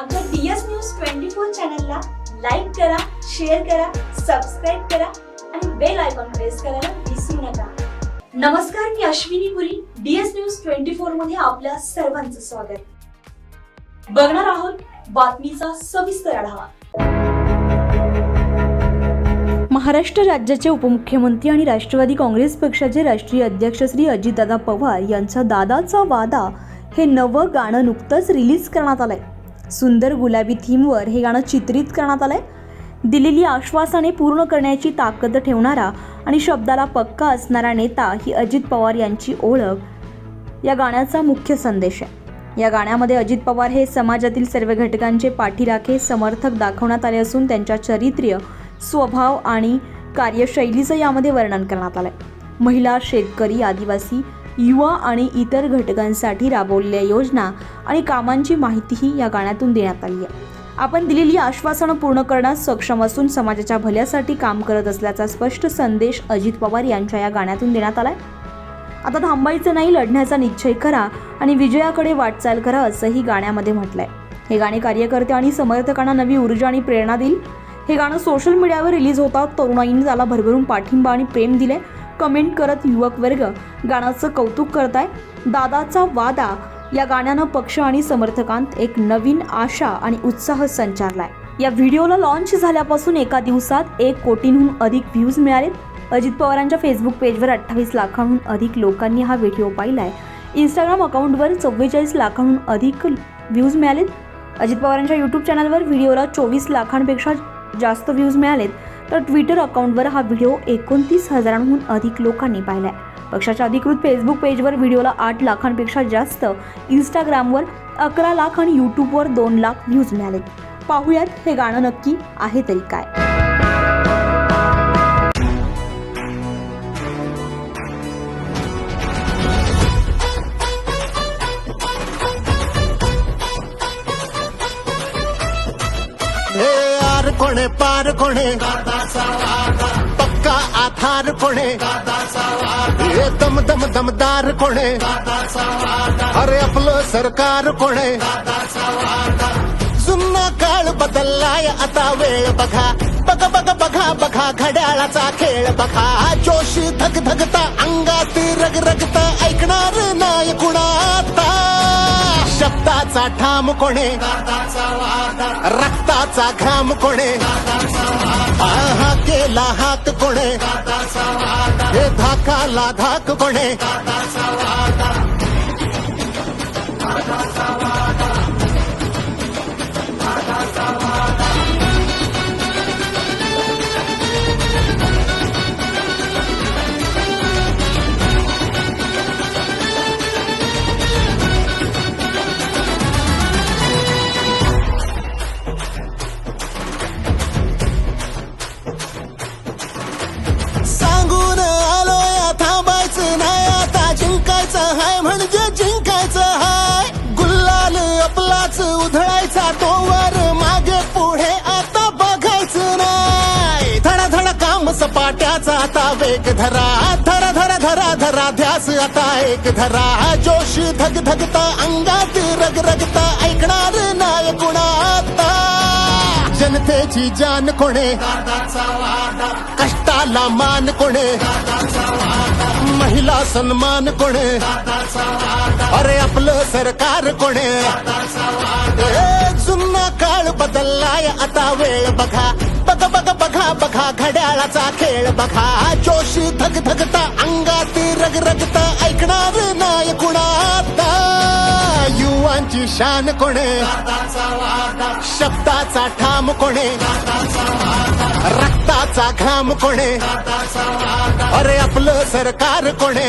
आमच्या DS news twenty four चॅनलला like करा शेअर करा सबस्क्राईब करा आणि बेल आयकॉन प्रेस करायला विसरू नका. नमस्कार मी Ashwini Puri DS news twenty फोरमध्ये आपल्या सर्वांचं स्वागत. बघणार आहोत बातमीचा सविस्तर आढावा. महाराष्ट्र राज्याचे उपमुख्यमंत्री आणि राष्ट्रवादी काँग्रेस पक्षाचे राष्ट्रीय अध्यक्ष श्री अजितदादा पवार यांचा दादाचा वादा हे नवं गाणं नुकतंच रिलीज करण्यात आलंय. सुंदर गुलाबी थीमवर हे गाणं चित्रित करण्यात आलंय. दिलेली आश्वासने पूर्ण करण्याची ताकद ठेवणारा आणि शब्दाला पक्का असणारा नेता ही अजित पवार यांची ओळख. या गाण्याचा मुख्य संदेश आहे. या गाण्यामध्ये अजित पवार हे समाजातील सर्व घटकांचे पाठीराखे समर्थक दाखवण्यात आले असून त्यांच्या चरित्र्य स्वभाव आणि कार्यशैलीचं यामध्ये वर्णन करण्यात आलं आहे महिला शेतकरी आदिवासी युवा आणि इतर घटकांसाठी राबवलेल्या योजना आणि कामांची माहितीही या गाण्यातून देण्यात आली आहे. आपण दिलेली आश्वासनं पूर्ण करण्यास सक्षम असून समाजाच्या भल्यासाठी काम करत असल्याचा स्पष्ट संदेश अजित पवार यांच्या या गाण्यातून देण्यात आलाय. आता थांबायचं नाही लढण्याचा निश्चय करा आणि विजयाकडे वाटचाल करा असंही गाण्यामध्ये म्हटलंय. हे गाणे कार्यकर्ते आणि समर्थकांना नवी ऊर्जा आणि प्रेरणा देईल. हे गाणं सोशल मीडियावर रिलीज होतात तरुणाईंनी त्याला भरभरून पाठिंबा आणि प्रेम दिले कमेंट करत युवक वर्ग गाण्याचं कौतुक करताय. दादाचा वादा. या गाण्यानं पक्ष आणि समर्थकांत एक नवीन आशा आणि उत्साह संचारलाय. या व्हिडिओला लॉन्च झाल्यापासून एका दिवसात एक कोटींहून अधिक व्ह्यूज मिळालेत. अजित पवारांच्या फेसबुक पेजवर अठ्ठावीस लाखांहून अधिक लोकांनी हा व्हिडिओ पाहिलाय. इंस्टाग्राम अकाउंटवर चव्वेचाळीस लाखांहून अधिक व्ह्यूज मिळालेत. अजित पवारांच्या यूट्यूब चॅनलवर व्हिडिओला चोवीस लाखांपेक्षा जास्त व्ह्यूज मिळालेत. तर ट्विटर अकाउंटवर हा व्हिडिओ एकोणतीस हजारांहून अधिक लोकांनी पाहिला आहे पक्षाच्या अधिकृत फेसबुक पेजवर व्हिडिओला आठ लाखांपेक्षा जास्त इंस्टाग्रामवर अकरा लाख आणि यूट्यूबवर दोन लाख व्ह्यूज मिळाले पाहूयात हे गाणं नक्की आहे तरी काय. कोणे पार कोणे? पक्का आधार कोणे? हे दम दम दमदार कोणे? अरे आपलं सरकार कोणे? जुन्ना काळ बदललाय आता वेळ बघा. बघ बघ बघा बघा घड्याळाचा खेळ बघा. जोशी धग धगता अंगात रग रगता ऐकणार नाही कुणा. रक्ताचा ठाम कोणे? रक्ताचा घाम कोणे? हा केला हात कोणे? हे धाकाला धाक कोणे? त्याचा आता वेग धरा. धरा धरा धरा धरा ध्यास आता एक धरा. जोश धग धगता अंगात रग रगता. ऐकणार नाय गुणाता जनतेची जान कोणे? कष्टाला मान कोणे? महिला सन्मान कोणे? अरे आपलं सरकार कोणे? जुन्ना काळ बदललाय आता वेळ बघा. बघ बघ बघा बघा घड्याळाचा खेळ बघा. जोशी धग धगता अंगाती रग रगता ऐकणार नाही कुणाता युवांची शान कोणे? शब्दाचा ठाम कोणे? रक्ताचा घाम कोणे? अरे आपलं सरकार कोणे?